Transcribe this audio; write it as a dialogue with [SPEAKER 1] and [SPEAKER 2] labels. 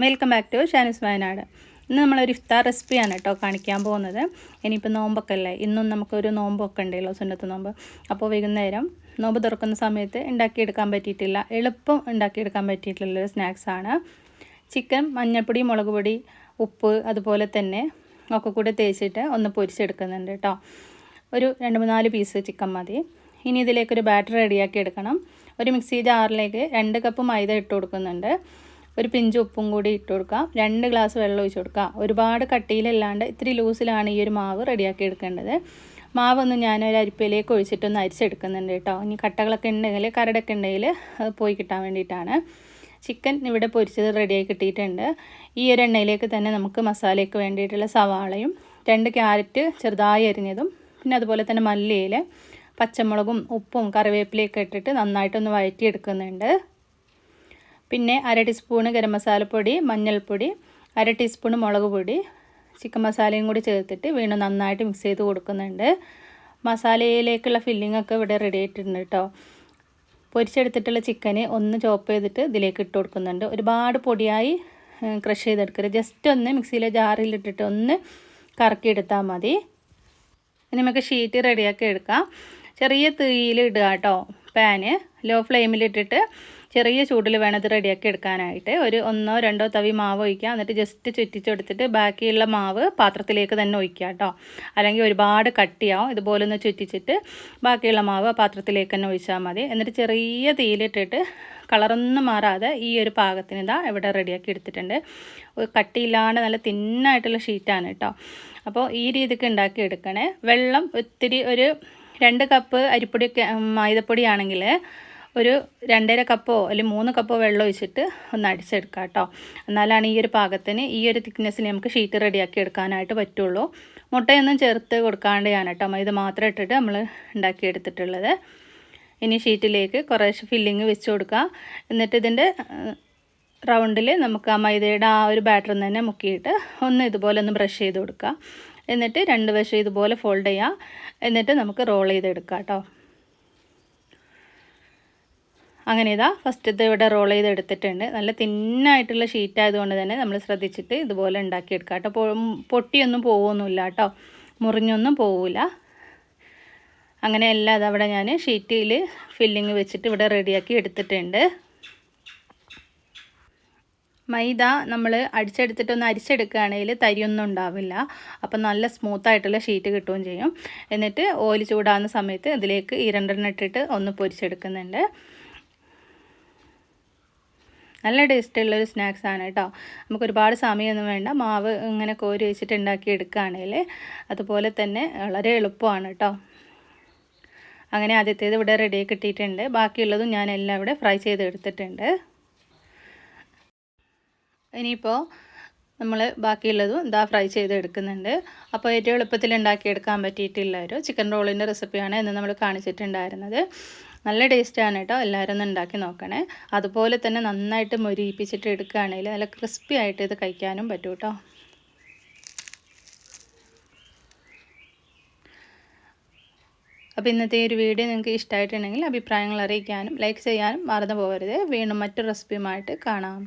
[SPEAKER 1] Welcome back to Shani's Wayanad ഇന്ന് നമ്മളൊരു ഇഫ്താർ റെസിപ്പിയാണ് കേട്ടോ കാണിക്കാൻ പോകുന്നത്. ഇനിയിപ്പോൾ നോമ്പൊക്കെ അല്ലേ ഇന്നും നമുക്കൊരു നോമ്പൊക്കെ ഉണ്ടല്ലോ സുന്നത്ത് നോമ്പ്. അപ്പോൾ വൈകുന്നേരം നോമ്പ് തുറക്കുന്ന സമയത്ത് ഉണ്ടാക്കിയെടുക്കാൻ പറ്റിയിട്ടില്ല. എളുപ്പം ഉണ്ടാക്കിയെടുക്കാൻ പറ്റിയിട്ടുള്ളൊരു സ്നാക്സാണ് ചിക്കൻ മഞ്ഞൾപ്പൊടി മുളക് പൊടി ഉപ്പ് അതുപോലെ തന്നെ ഒക്കെ കൂടെ തേച്ചിട്ട് ഒന്ന് പൊരിച്ചെടുക്കുന്നുണ്ട് കേട്ടോ. ഒരു രണ്ട് മൂന്നാൽ പീസ് ചിക്കൻ മതി. ഇനി ഇതിലേക്കൊരു ബാറ്റർ റെഡിയാക്കി എടുക്കണം. ഒരു മിക്സി ജാറിലേക്ക് രണ്ട് കപ്പ് മൈദ ഇട്ട് കൊടുക്കുന്നുണ്ട്. ഒരു പിഞ്ച് ഉപ്പും കൂടി ഇട്ട് കൊടുക്കാം. രണ്ട് ഗ്ലാസ് വെള്ളം ഒഴിച്ച് കൊടുക്കാം. ഒരുപാട് കട്ടിയിലല്ലാണ്ട് ഇത്തിരി ലൂസിലാണ് ഈ ഒരു മാവ് റെഡിയാക്കി എടുക്കേണ്ടത്. മാവൊന്നും ഞാൻ ഒരു അരിപ്പയിലേക്ക് ഒഴിച്ചിട്ടൊന്ന് അരിച്ചെടുക്കുന്നുണ്ട് കേട്ടോ. ഇനി കട്ടകളൊക്കെ ഉണ്ടെങ്കിൽ കരടൊക്കെ ഉണ്ടെങ്കിൽ പോയി കിട്ടാൻ വേണ്ടിയിട്ടാണ്. ചിക്കൻ ഇവിടെ പൊരിച്ചത് റെഡിയായി കിട്ടിയിട്ടുണ്ട്. ഈ ഒരു എണ്ണയിലേക്ക് തന്നെ നമുക്ക് മസാലയ്ക്ക് വേണ്ടിയിട്ടുള്ള സവാളയും രണ്ട് ക്യാരറ്റ് ചെറുതായി അരിഞ്ഞതും പിന്നെ അതുപോലെ തന്നെ മല്ലിയില പച്ചമുളകും ഉപ്പും കറിവേപ്പിലയൊക്കെ ഇട്ടിട്ട് നന്നായിട്ടൊന്ന് വഴറ്റിയെടുക്കുന്നുണ്ട്. പിന്നെ അര ടീസ്പൂണ് ഗരം മസാലപ്പൊടി മഞ്ഞൾപ്പൊടി അര ടീസ്പൂണ് മുളക് പൊടി ചിക്കൻ മസാലയും കൂടി ചേർത്തിട്ട് വീണ്ടും നന്നായിട്ട് മിക്സ് ചെയ്ത് കൊടുക്കുന്നുണ്ട്. മസാലയിലേക്കുള്ള ഫില്ലിംഗ് ഒക്കെ ഇവിടെ റെഡി ആയിട്ടുണ്ട് കേട്ടോ പൊരിച്ചെടുത്തിട്ടുള്ള ചിക്കന് ഒന്ന് ചോപ്പ് ചെയ്തിട്ട് ഇതിലേക്ക് ഇട്ട് കൊടുക്കുന്നുണ്ട്. ഒരുപാട് പൊടിയായി ക്രഷ് ചെയ്തെടുക്കരുത്. ജസ്റ്റ് ഒന്ന് മിക്സിയിലെ ജാറിലിട്ടിട്ട് ഒന്ന് കറക്കിയെടുത്താൽ മതി. നമുക്ക് ഷീറ്റ് റെഡിയാക്കി എടുക്കാം. ചെറിയ തീയിൽ ഇടുക കേട്ടോ പാന് ലോ ഫ്ലെയിമിലിട്ടിട്ട് ചെറിയ ചൂടിൽ വേണം ഇത് റെഡിയാക്കി എടുക്കാനായിട്ട് ഒരു ഒന്നോ രണ്ടോ തവി മാവ് ഒഴിക്കുക. എന്നിട്ട് ജസ്റ്റ് ചുറ്റിച്ചെടുത്തിട്ട് ബാക്കിയുള്ള മാവ് പാത്രത്തിലേക്ക് തന്നെ ഒഴിക്കുക കേട്ടോ. അല്ലെങ്കിൽ ഒരുപാട് കട്ടിയാവും. ഇതുപോലെ ഒന്ന് ചുറ്റിച്ചിട്ട് ബാക്കിയുള്ള മാവ് പാത്രത്തിലേക്ക് തന്നെ ഒഴിച്ചാൽ മതി. എന്നിട്ട് ചെറിയ തീയിലിട്ടിട്ട് കളറൊന്നും മാറാതെ ഈ ഒരു പാകത്തിന് ഇതാ ഇവിടെ റെഡിയാക്കി എടുത്തിട്ടുണ്ട്. കട്ടിയില്ലാണ്ട് നല്ല തിന്നായിട്ടുള്ള ഷീറ്റാണ് കേട്ടോ. അപ്പോൾ ഈ രീതിക്ക് ഉണ്ടാക്കി എടുക്കണേ. വെള്ളം ഒത്തിരി ഒരു രണ്ട് കപ്പ് അരിപ്പൊടി മൈദപ്പൊടിയാണെങ്കിൽ ഒരു രണ്ടര കപ്പോ അല്ലെങ്കിൽ മൂന്ന് കപ്പോ വെള്ളം ഒഴിച്ചിട്ട് ഒന്ന് അടിച്ചെടുക്കാം കേട്ടോ. എന്നാലാണ് ഈ ഒരു പാകത്തിന് ഈ ഒരു തിക്നെസ്സിൽ നമുക്ക് ഷീറ്റ് റെഡിയാക്കി എടുക്കാനായിട്ട് പറ്റുള്ളൂ. മുട്ടയൊന്നും ചേർത്ത് കൊടുക്കാണ്ട് ഞാൻ കേട്ടോ. ഇത് മാത്രം ഇട്ടിട്ട് നമ്മൾ ഉണ്ടാക്കിയെടുത്തിട്ടുള്ളത്. ഇനി ഷീറ്റിലേക്ക് കുറേശ്ശെ ഫില്ലിങ് വെച്ച് കൊടുക്കുക. എന്നിട്ട് ഇതിന്റെ റൗണ്ടിൽ നമുക്ക് ആ മൈദയുടെ ആ ഒരു ബാറ്ററിൽ തന്നെ മുക്കിയിട്ട് ഒന്ന് ഇതുപോലെ ഒന്ന് ബ്രഷ് ചെയ്ത് കൊടുക്കുക. എന്നിട്ട് രണ്ട് വശം ഇതുപോലെ ഫോൾഡ് ചെയ്യുക. എന്നിട്ട് നമുക്ക് റോൾ ചെയ്തെടുക്കാം കേട്ടോ. അങ്ങനെ ഇതാ ഫസ്റ്റത്തെ ഇവിടെ റോൾ ചെയ്ത് എടുത്തിട്ടുണ്ട്. നല്ല തിന്നായിട്ടുള്ള ഷീറ്റ് ആയതുകൊണ്ട് തന്നെ നമ്മൾ ശ്രദ്ധിച്ചിട്ട് ഇതുപോലെ ഉണ്ടാക്കിയെടുക്കുക കേട്ടോ. പൊട്ടിയൊന്നും പോവുമൊന്നുമില്ല കേട്ടോ. മുറിഞ്ഞൊന്നും പോവില്ല അങ്ങനെ എല്ലാം അതവിടെ ഞാൻ ഷീറ്റിൽ ഫില്ലിങ് വെച്ചിട്ട് ഇവിടെ റെഡിയാക്കി എടുത്തിട്ടുണ്ട്. മൈദ നമ്മൾ അടിച്ചെടുത്തിട്ടൊന്ന് അരിച്ചെടുക്കുകയാണെങ്കിൽ തരിയൊന്നും ഉണ്ടാവില്ല. അപ്പം നല്ല സ്മൂത്തായിട്ടുള്ള ഷീറ്റ് കിട്ടുകയും ചെയ്യും. എന്നിട്ട് ഓയിൽ ചൂടാകുന്ന സമയത്ത് ഇതിലേക്ക് ഈ രണ്ടെണ്ണം ഇട്ടിട്ട് ഒന്ന് പൊരിച്ചെടുക്കുന്നുണ്ട്. നല്ല ടേസ്റ്റുള്ളൊരു സ്നാക്സ് ആണ് കേട്ടോ. നമുക്ക് ഒരുപാട് സമയമൊന്നും വേണ്ട. മാവ് ഇങ്ങനെ കോരി വെച്ചിട്ട് ഉണ്ടാക്കി എടുക്കുകയാണെങ്കിൽ അതുപോലെ തന്നെ വളരെ എളുപ്പമാണ് കേട്ടോ. അങ്ങനെ ആദ്യത്തേത് ഇവിടെ റെഡി കിട്ടിയിട്ടുണ്ട്. ബാക്കിയുള്ളതും ഞാൻ എല്ലാം ഇവിടെ ഫ്രൈ ചെയ്ത് എടുത്തിട്ടുണ്ട്. ഇനിയിപ്പോൾ നമ്മൾ ബാക്കിയുള്ളതും ഇതാ ഫ്രൈ ചെയ്ത് എടുക്കുന്നുണ്ട്. അപ്പോൾ ഏറ്റവും എളുപ്പത്തിൽ ഉണ്ടാക്കിയെടുക്കാൻ പറ്റിയിട്ടില്ല ഒരു ചിക്കൻ റോളിന്റെ റെസിപ്പിയാണ് എന്ന് നമ്മൾ കാണിച്ചിട്ടുണ്ടായിരുന്നത്. നല്ല ടേസ്റ്റാണ് കേട്ടോ എല്ലാവരും ഒന്ന് ഉണ്ടാക്കി നോക്കണേ. അതുപോലെ തന്നെ നന്നായിട്ട് മൊരിയിപ്പിച്ചിട്ട് എടുക്കുകയാണെങ്കിൽ നല്ല ക്രിസ്പി ആയിട്ട് ഇത് കഴിക്കാനും പറ്റും കേട്ടോ അപ്പോൾ ഇന്നത്തെ ഒരു വീഡിയോ നിങ്ങൾക്ക് ഇഷ്ടമായിട്ടുണ്ടെങ്കിൽ അഭിപ്രായങ്ങൾ അറിയിക്കാനും ലൈക്ക് ചെയ്യാനും മറന്നു പോകരുത്. വീണ്ടും മറ്റൊരു റെസിപ്പിയുമായിട്ട് കാണാം.